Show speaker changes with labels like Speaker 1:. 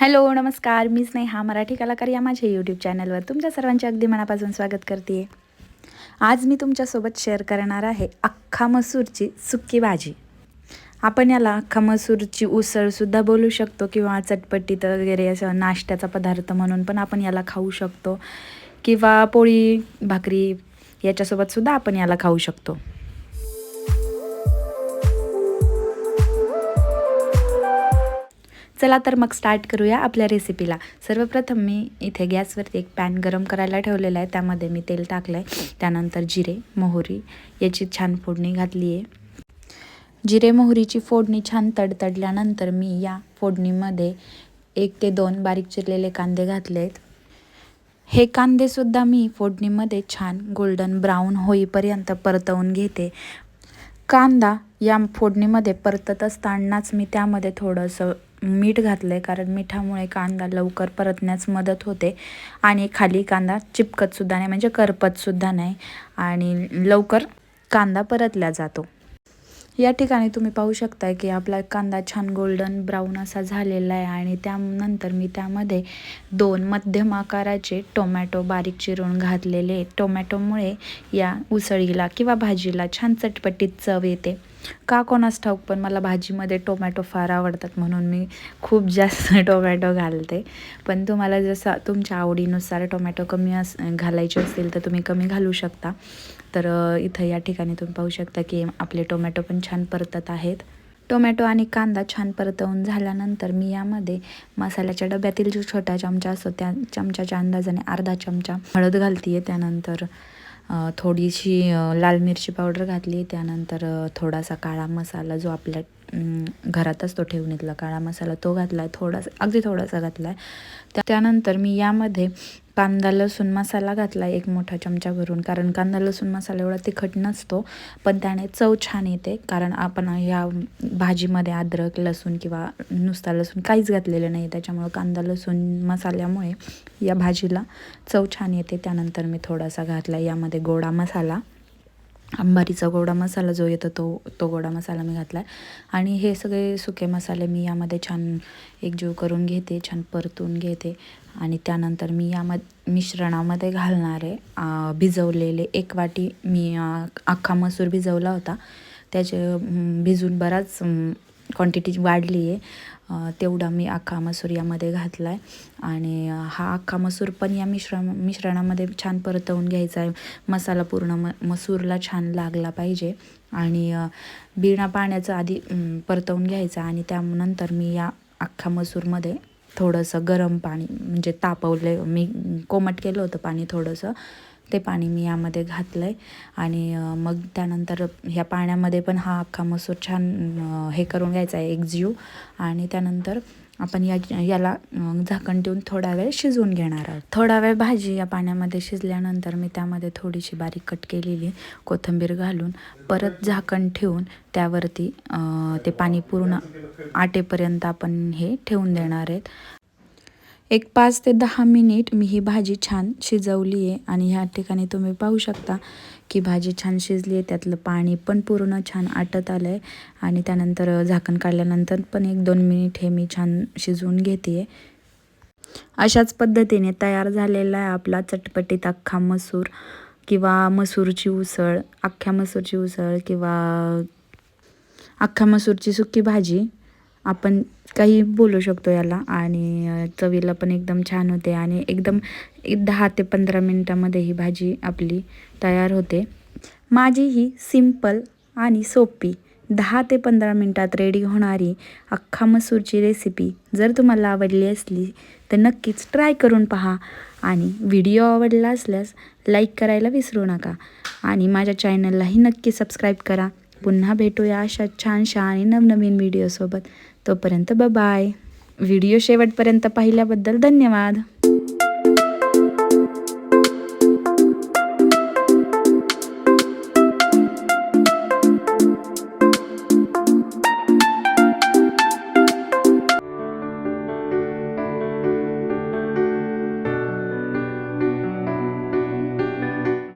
Speaker 1: Hello नमस्कार. मी स्नेहा मराठी कलाकार या माझ्या यूट्यूब चॅनलवर तुमच्या सर्वांचे अगदी मनापासून स्वागत करते आज मी तुमच्यासोबत शेअर करणार आहे अख्खा मसूरची सुक्की भाजी. आपण याला अख्खा मसूरची उसळसुद्धा बोलू शकतो किंवा चटपटीत वगैरे असं नाश्त्याचा पदार्थ म्हणून पण आपण याला खाऊ शकतो किंवा पोळी भाकरी याच्यासोबतसुद्धा आपण याला खाऊ शकतो. चला तर मग स्टार्ट करूया आपल्या रेसिपीला सर्वप्रथम मी इथे गॅसवरती एक पॅन गरम करायला ठेवलेला आहे. त्यामध्ये मी तेल टाकलं आहे त्यानंतर जिरे मोहरी याची छान फोडणी घातली आहे जिरे मोहरीची फोडणी छान तडतडल्यानंतर मी या फोडणीमध्ये एक ते दोन बारीक चिरलेले कांदे घातले आहेत हे कांदेसुद्धा मी फोडणीमध्ये छान गोल्डन ब्राऊन होईपर्यंत परतवून घेते. कांदा या फोडणीमध्ये परतत असतानाच मी त्यामध्ये थोडंसं मीठ घातलं आहे कारण मिठामुळे कांदा लवकर परतण्यास मदत होते. आणि खाली कांदा चिपकतसुद्धा नाही म्हणजे करपतसुद्धा नाही. आणि लवकर कांदा परतला जातो. या ठिकाणी तुम्ही पाहू शकता की आपला कांदा छान गोल्डन ब्राऊन असा झालेला आहे. आणि त्यानंतर मी त्यामध्ये दोन मध्यम आकाराचे टोमॅटो बारीक चिरून घातलेले. टोमॅटोमुळे या उसळीला किंवा भाजीला छान चटपटीत चव येते. का कोणास ठाऊक पण मला भाजीमध्ये टोमॅटो फार आवडतात म्हणून मी खूप जास्त टोमॅटो घालते. पण तुम्हाला जसं तुमच्या आवडीनुसार टोमॅटो कमी अस घालायचे असतील तर तुम्ही कमी घालू शकता. तर इथं या ठिकाणी तुम्ही पाहू शकता की आपले टोमॅटो पण छान परतत आहेत. टोमॅटो आणि कांदा छान परतवून झाल्यानंतर मी यामध्ये मसाल्याच्या डब्यातील जो छोटा चमचा असतो त्या चमच्याच्या अंदाजाने अर्धा चमचा हळद घालते आहे त्यानंतर थोडीशी लाल मिरची पावडर घातली त्यानंतर थोडासा काळा मसाला जो आपल्या घरातच तो ठेवणीतला काळा मसाला तो घातला आहे थोडासा अगदी थोडासा घातला आहे त्यानंतर मी यामध्ये कांदा लसूण मसाला घातला एक मोठा चमचा भरून. कारण कांदा लसूण मसाला एवढा तिखट नसतो पण त्याने चव छान येते. कारण आपण ह्या भाजीमध्ये अद्रक लसूण किंवा नुसता लसूण काहीच घातलेलं नाही. त्याच्यामुळं कांदा लसूण मसाल्यामुळे या भाजीला चव छान येते. त्यानंतर मी थोडासा घातला यामध्ये गोडा मसाला. अंबारीचा गोडा मसाला जो येतो तो तो गोडा मसाला मी घातला आहे आणि हे सगळे सुके मसाले मी यामध्ये छान एकजीव करून घेते छान परतून घेते. आणि त्यानंतर मी यामध्ये मिश्रणामध्ये घालणारे भिजवलेले एक वाटी मी अख्खा मसूर भिजवला होता. त्याचे भिजून बराच क्वांटिटी वाढली आहे. तेवढा मी अख्खा मसूर यामध्ये घातला आहे आणि हा अख्खा मसूर पण या मिश्रण मिश्रणामध्ये छान परतवून घ्यायचा आहे. मसाला पूर्ण म मसूरला छान लागला पाहिजे. आणि बिना पाण्याचं आधी परतवून घ्यायचा आणि त्यानंतर मी या अख्खा मसूरमध्ये थोडंसं गरम पाणी म्हणजे तापवले मी कोमट केलं होतं पाणी थोडंसं. ते पाणी मी यामध्ये घातलं आहे आणि मग त्यानंतर ह्या पाण्यामध्ये पण हा अख्खा मसूर छान हे करून घ्यायचा आहे एकजीव आणि त्यानंतर आपण या याला झाकण ठेवून थोडा वेळ शिजवून घेणार आहोत. थोडा वेळ भाजी या पाण्यामध्ये शिजल्यानंतर मी त्यामध्ये थोडीशी बारीक कट केलेली कोथिंबीर घालून परत झाकण ठेवून त्यावरती ते पाणी पूर्ण आटेपर्यंत आपण हे ठेवून देणार आहेत. एक पाच ते दहा मिनिट मी ही भाजी छान शिजवली आहे. आणि ह्या ठिकाणी तुम्ही पाहू शकता की भाजी छान शिजली आहे. त्यातलं पाणी पण पूर्ण छान आटत आलं आहे आणि त्यानंतर झाकण काढल्यानंतर पण एक दोन मिनिट हे मी छान शिजवून घेते. आहे अशाच पद्धतीने तयार झालेला आहे आपला चटपटीत अख्खा मसूर किंवा मसूरची उसळ अख्ख्या मसूरची उसळ किंवा अख्ख्या मसूरची सुकी भाजी आपण काही बोलू शकतो याला. आणि चवीला पण एकदम छान होते. आणि एकदम दहा ते पंधरा मिनटामध्ये ही भाजी आपली तयार होते. माझी ही सिंपल आणि सोपी दहा ते पंधरा मिनटात रेडी होणारी अख्खा मसूरची रेसिपी जर तुम्हाला आवडली असली तर नक्कीच ट्राय करून पहा. आणि व्हिडिओ आवडला असल्यास लाईक करायला विसरू नका. आणि माझ्या चॅनललाही नक्की सबस्क्राईब करा. पुन्हा भेटूया अशा छानशा आणि नवनवीन व्हिडिओसोबत. तोपर्यंत बाय व्हिडिओ शेवटपर्यंत पाहिल्याबद्दल धन्यवाद.